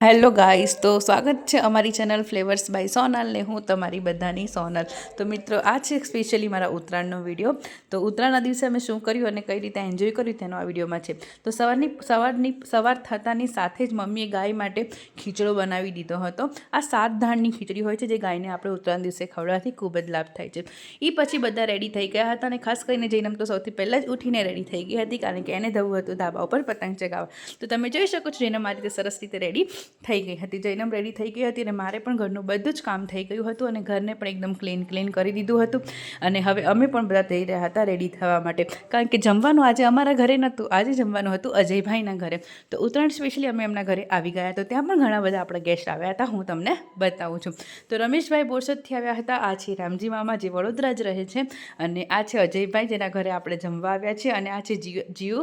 Hello guys, તો સ્વાગત છે અમારી ચેનલ ફ્લેવર્સ બાય સોનલ ને હું તમારી બધાની સોનલ. તો મિત્રો, આ છે સ્પેશિયલી મારા ઉત્તરાયણનો વીડિયો તો ઉત્તરાયણના દિવસે અમે શું કર્યું અને કઈ રીતે એન્જોય કર્યું તેનો આ વિડીયોમાં છે. તો સવારની સવારની, સવાર થતાની સાથે જ મમ્મીએ ગાય માટે ખીચડો બનાવી દીધો હતો. આ સાત ધાણની ખીચડી હોય છે જે ગાયને આપણે ઉત્તરાયણ દિવસે ખવડાવવાથી ખૂબ જ લાભ થાય છે. એ પછી બધા રેડી થઈ ગયા હતા અને ખાસ કરીને જઈને તો સૌથી પહેલાં જ ઉઠીને રેડી થઈ ગઈ હતી કારણ કે એને ધવું હતું ધાબા ઉપર પતંગ ચગાવવા. તો તમે જોઈ શકો છો જેને મારી રીતે સરસ રીતે રેડી થઈ ગઈ હતી. જૈનમ રેડી થઈ ગઈ હતી અને મારે પણ ઘરનું બધું જ કામ થઈ ગયું હતું અને ઘરને પણ એકદમ ક્લીન ક્લીન કરી દીધું હતું. અને હવે અમે પણ બધા થઈ રહ્યા હતા રેડી થવા માટે. કારણ કે જમવાનું આજે અમારા ઘરે નહોતું. આજે જમવાનું હતું અજયભાઈના ઘરે. તો ઉત્તરાયણ સ્પેશિયલી અમે એમના ઘરે આવી ગયા. તો ત્યાં પણ ઘણા બધા આપણા ગેસ્ટ આવ્યા હતા. હું તમને બતાવું છું. તો રમેશભાઈ બોરસદથી આવ્યા હતા. આ છે રામજી મામા, જે વડોદરા જ રહે છે. અને આ છે અજયભાઈ, જેના ઘરે આપણે જમવા આવ્યા છે અને આ છે જીઓ જીવ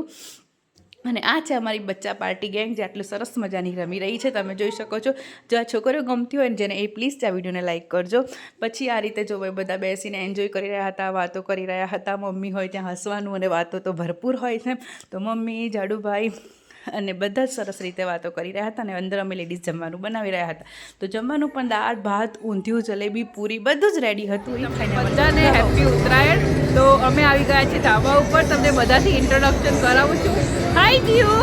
અને આ છે અમારી બચ્ચા પાર્ટી ગેંગ જે આટલું સરસ મજાની રમી રહી છે, તમે જોઈ શકો છો. જો આ છોકરીઓ ગમતી હોય ને જેને એ પ્લીઝ આ વિડીયોને લાઇક કરજો. પછી આ રીતે જો બધા બેસીને એન્જોય કરી રહ્યા હતા, વાતો કરી રહ્યા હતા. મમ્મી હોય ત્યાં હસવાનું અને વાતો તો ભરપૂર હોય છે. તો મમ્મી, જાડુભાઈ અને બધા જ સરસ રીતે વાતો કરી રહ્યા હતા અને અંદર અમે લેડીઝ જમવાનું બનાવી રહ્યા હતા. તો જમવાનું પણ દાળ ભાત ઊંધિયું જલેબી પૂરી બધું જ રેડી હતું. બધાને હેપી ઉત્તરાયણ. તો અમે આવી ગયા છીએ ધાબા ઉપર. તમને બધાથી ઇન્ટ્રોડક્શન કરાવું છું. હાય જીઓ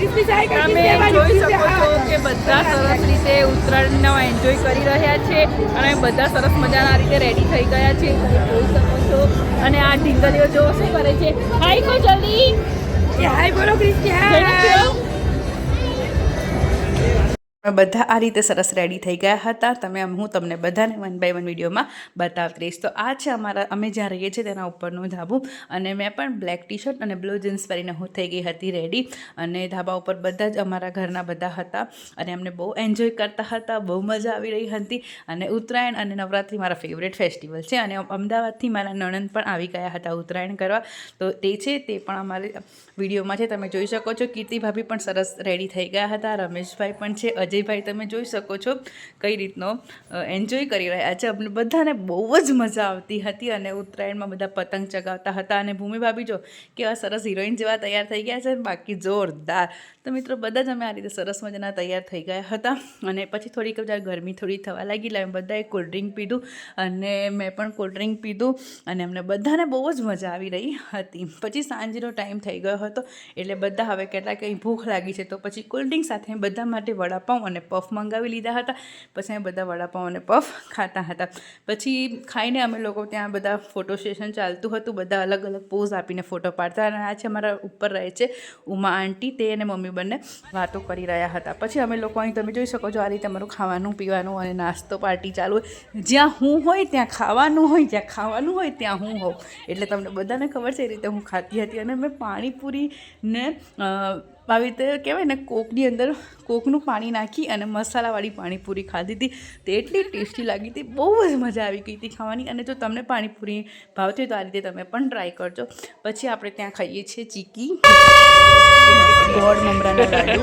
તમે જોઈ શકો છો કે બધા સરસ રીતે ઉત્તરાયણનો એન્જોય કરી રહ્યા છે. અને બધા સરસ મજાના રીતે રેડી થઈ ગયા છે. જોઈ શકો છો? અને આ ઢીંગલીઓ જો શું કરે છે? હાઈ કો જલ્દી. હાઈ બોલો ક્રિસ્ટિયા બધા આ રીતે સરસ રેડી થઈ ગયા હતા. તમે હું તમને બધાને વન બાય વન વિડીયોમાં બતાવતી રહીશ તો આ છે અમારા, અમે જ્યાં રહીએ છીએ તેના ઉપરનું ધાબુ અને મેં પણ બ્લેક ટી શર્ટ અને બ્લુ જીન્સ પહેરીને હું થઈ ગઈ હતી રેડી અને ધાબા ઉપર બધા જ અમારા ઘરના બધા હતા અને અમને બહુ એન્જોય કરતા હતા, બહુ મજા આવી રહી હતી. અને ઉત્તરાયણ અને નવરાત્રિ મારા ફેવરેટ ફેસ્ટિવલ છે. અને અમદાવાદથી મારા નણંદ પણ આવી ગયા હતા ઉત્તરાયણ કરવા. તો તે છે, તે પણ અમારે વિડીયોમાં છે. તમે જોઈ શકો છો કીર્તિ ભાભી પણ સરસ રેડી થઈ ગયા હતા, રમેશભાઈ પણ છે અજયભાઈ, તમે જોઈ શકો છો કઈ રીતનો એન્જોય કરી રહ્યા છે. અમને બધાને બહુ જ મજા આવતી હતી અને ઉત્તરાયણમાં બધા પતંગ ચગાવતા હતા. અને ભૂમિ ભાભી જો કેવા સરસ હિરોઈન જેવા તૈયાર થઈ ગયા છે. બાકી જોરદાર. તો મિત્રો, બધા જ અમે આ રીતે સરસ મજાના તૈયાર થઈ ગયા હતા. અને પછી થોડીક જ્યારે ગરમી થોડી થવા લાગી અમે બધાએ કોલ્ડ ડ્રિંક પીધું. અને મેં પણ કોલ્ડ ડ્રિંક પીધું. અને અમને બધાને બહુ જ મજા આવી રહી હતી. પછી સાંજનો ટાઈમ થઈ ગયો હતો. એટલે બધા હવે કેટલાક કંઈ ભૂખ લાગી છે. તો પછી કોલ્ડ ડ્રિંક સાથે બધા માટે વડાપાઉં અને પફ મંગાવી લીધા હતા. પછી અમે બધા વડાપાઉં અને પફ ખાતા હતા. પછી ખાઈને અમે લોકો ત્યાં બધા ફોટો સેશન ચાલતું હતું. બધા અલગ અલગ પોઝ આપીને ફોટો પાડતા અને આ છે અમારા ઉપર રહે છે ઉમા આંટી તે અને મમ્મી બંને વાતો કરી રહ્યા હતા. પછી અમે લોકો અહીં તમે જોઈ શકો છો આ રીતે અમારું ખાવાનું, પીવાનું અને નાસ્તો પાર્ટી ચાલુ જ્યાં હું હોય ત્યાં ખાવાનું હોય, જ્યાં ખાવાનું હોય ત્યાં હું હોઉં. એટલે તમને બધાને ખબર છે, એ રીતે હું ખાતી હતી અને મેં પાણીપુરીને આવી રીતે કહેવાય ને, કોકની અંદર કોકનું પાણી નાખી અને મસાલાવાળી પાણીપુરી ખાધી હતી. તે એટલી ટેસ્ટી લાગી હતી, બહુ જ મજા આવી ગઈ હતી ખાવાની. અને જો તમને પાણીપુરી ભાવતી હોય તો આ રીતે તમે પણ ટ્રાય કરજો. પછી આપણે ત્યાં ખાઈએ છીએ ચીકી. ગોળ મમરાના લાડુ.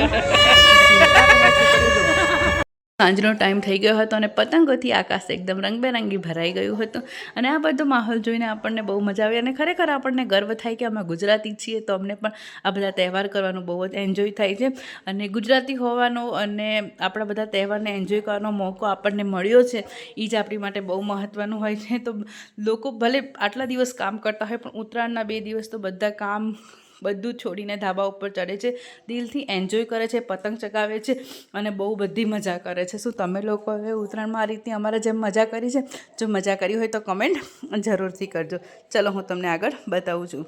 સાંજનો ટાઈમ થઈ ગયો હતો અને પતંગોથી આકાશ એકદમ રંગબેરંગી ભરાઈ ગયું હતું. અને આ બધો માહોલ જોઈને આપણને બહુ મજા આવી અને ખરેખર આપણને ગર્વ થાય કે અમે ગુજરાતી છીએ તો અમને પણ આ બધા તહેવાર કરવાનું બહુ જ એન્જોય થાય છે. અને ગુજરાતી હોવાનો અને આપણા બધા તહેવારને એન્જોય કરવાનો મોકો આપણને મળ્યો છે એ જ આપણી માટે બહુ મહત્ત્વનું હોય છે. તો લોકો ભલે આટલા દિવસ કામ કરતા હોય પણ ઉત્તરાયણના બે દિવસ તો બધા કામ બધું છોડીને ધાબા ઉપર ચડે છે, દિલથી એન્જોય કરે છે, પતંગ ચગાવે છે અને બહુ બધી મજા કરે છે. શું તમે લોકોએ ઉત્તરાયણમાં આ રીતની અમારે જેમ મજા કરી છે? જો મજા કરી હોય તો કમેન્ટ જરૂરથી કરજો. ચલો, હું તમને આગળ બતાવું છું.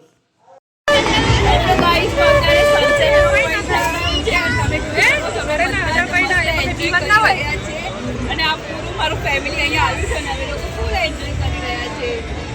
છીએ. અને આ પૂરું મારું ફેમિલી અહીંયા આવ્યું છે અને અમે લોકો ફૂલ એન્જોય કરી રહ્યા છે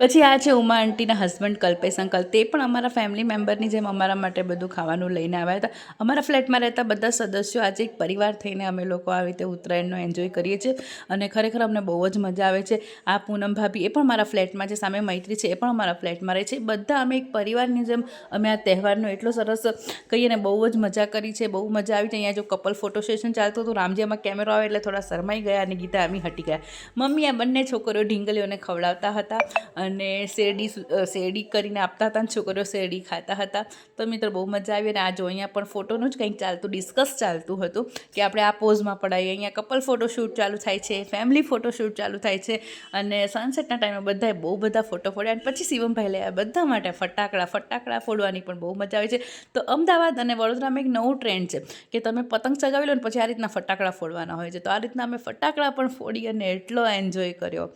પછી આ છે ઉમા આંટીના હસબન્ડ કલ્પેશ અંકલ તે પણ અમારા ફેમિલી મેમ્બરની જેમ અમારા માટે બધું ખાવાનું લઈને આવ્યા હતા. અમારા ફ્લેટમાં રહેતા બધા સદસ્યો આજે એક પરિવાર થઈને અમે લોકો આવી રીતે ઉત્તરાયણનો એન્જોય કરીએ છીએ અને ખરેખર અમને બહુ જ મજા આવે છે. આ પૂનમ ભાભી એ પણ મારા ફ્લેટમાં છે, સામે મૈત્રી છે, એ પણ અમારા ફ્લેટમાં રહે છે. બધા અમે એક પરિવારની જેમ અમે આ તહેવારનો એટલો સરસ કહીએ ને બહુ જ મજા કરી છે, બહુ મજા આવી છે. અહીંયા જો કપલ ફોટો સેશન ચાલતું હતું રામજીમાં કેમેરો આવે એટલે થોડા શરમાઈ ગયા અને ગીતા અમી હટી ગયા. મમ્મી આ બંને છોકરીઓ ઢીંગલીઓને ખવડાવતા હતા અને શેરડી શેરડી કરીને આપતા હતા અને છોકરીઓ શેરડી ખાતા હતા. તો મિત્રો બહુ મજા આવી અને આ અહીંયા પણ ફોટોનું જ કંઈક ચાલતું, ડિસ્કસ ચાલતું હતું કે આપણે આ પોઝમાં પડાવીએ અહીંયા કપલ ફોટોશૂટ ચાલુ થાય છે, ફેમિલી ફોટોશૂટ ચાલુ થાય છે અને સનસેટના ટાઈમે બધાએ બહુ બધા ફોટો પડ્યા અને પછી શિવમભાઈ આવ્યા. બધા માટે ફટાકડા ફટાકડા ફોડવાની પણ બહુ મજા આવે છે. તો અમદાવાદ અને વડોદરામાં એક નવું ટ્રેન્ડ છે કે તમે પતંગ ચગાવી લો ને પછી આ રીતના ફટાકડા ફોડવાના હોય છે. તો આ રીતના અમે ફટાકડા પણ ફોડી અને એટલો એન્જોય કર્યો.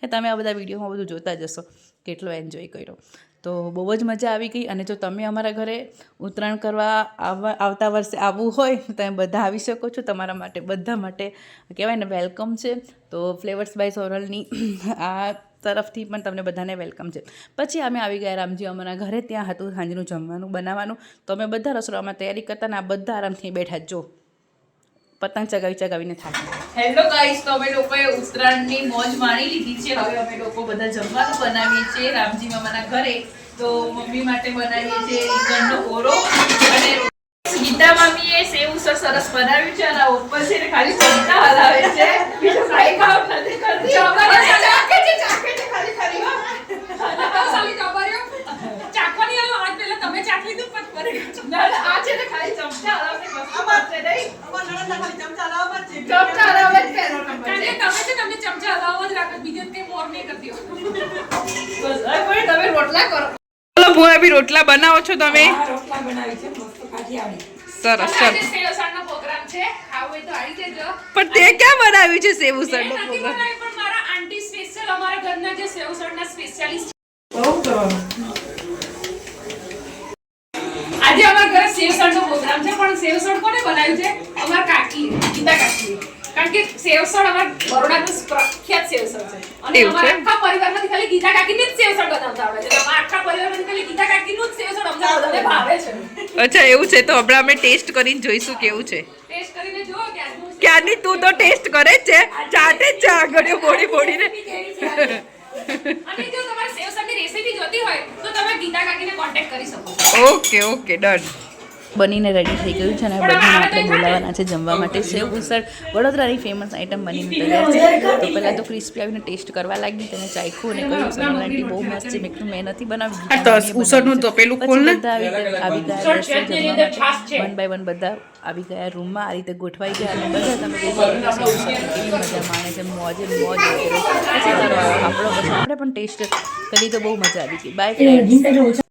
કે તમે આ બધા વિડીયોમાં બધું જોતા જશો, કેટલો એન્જોય કર્યો. તો બહુ જ મજા આવી ગઈ. અને જો તમે અમારા ઘરે ઉત્તરાયણ કરવા આવવા, આવતા વર્ષે આવવું હોય, તો તમે બધા આવી શકો છો તમારા માટે, બધા માટે. કહેવાય ને વેલકમ છે. તો ફ્લેવર્સ બાય સોરલની આ તરફથી પણ તમને બધાને વેલકમ છે. પછી અમે આવી ગયા રામજી અમારા ઘરે. ત્યાં હતું સાંજનું જમવાનું, બનાવવાનું. તો અમે બધા રસોડામાં તૈયારી કરતા ને આ બધા આરામથી બેઠા. જ પતંગ ચગાવી ચગાવીને થાકી હેલો ગાઈસ તો અમે લોકોએ ઉત્તરાયણની મોજ માણી લીધી છે. હવે અમે લોકો બધા જમવાનું બનાવીએ છીએ રામજી મામાના ઘરે. તો મમ્મી માટે બનાવીએ છીએ રીંગણનો ઓરો અને ગીતા મામીએ સેવ ઉસળ સરસ બનાવ્યું છે અને ઉપર છે ને ખાલી ચમચા હલાવે છે. બીજું કાંઈ કામ નથી કરતી. ચાખે છે ચાકે છે ખાલી ખાલી હો. ના, ના, આ છે ને ખાલી ચમચા. જ છે. તમે રોટલા ચલો ભૂયા બનાવો છો તમે. સરસ સરસ. પણ તે ક્યાં બનાવ્યું છે સેવ ઉસળનો પ્રોગ્રામ? આજે અમારા ઘરે સેવસળનો પ્રોગ્રામ છે પણ સેવસળ કોને બનાવ્યું છે? અમારા કાકી ગીતા કાકી. કારણ કે સેવસળ અમારા બરોડાનું પ્રખ્યાત સેવસળ છે. અને અમારા આખા પરિવારમાંથી ખાલી ગીતા કાકીને જ સેવસળ બનાવતા આવડે છે. અમારા આખા પરિવારમાંથી ખાલી ગીતા કાકીનું જ સેવસળ અમને ભાવે છે. અચ્છા એવું છે તો હમણાં અમે ટેસ્ટ કરીને જોઈશું કેવું છે. ટેસ્ટ કરીને જુઓ કે ક્યારની તું તો ટેસ્ટ કરે જ છે. ચાટે જ છે આગળીઓ બોડી બોડીને અને જો તમારે સેવસળની રેસીપી જોતી હોય તો તમે ગીતા કાકીને કોન્ટેક્ટ કરી શકો ઓકે ઓકે ડન. બનીને રેડી થઈ ગયું છે અને બધાને આપણે બોલાવવાના છે જમવા માટે. સેવ ઉસળ વડોદરાની ફેમસ આઈટમ બનીને તૈયાર છે. તો પહેલાં તો ક્રિસ્પી આવીને ટેસ્ટ કરવા લાગી તેને ચાખ્યું અને કહ્યું સોનલાટી બહુ મસ્ત છે મેં કીધું મેં નથી બનાવ્યું. તો ઉસળનું તો પેલું ખોલ ને. બધા આવી ગયા આવી ગયા રસોઈ વન બાય વન બધા આવી ગયા રૂમમાં આ રીતે ગોઠવાઈ ગયા અને બધા તમે કેવી મજા માણે છે મોજે મોજ પછી આપણો પછી આપણે પણ ટેસ્ટ કરી તો બહુ મજા આવી ગઈ. બાય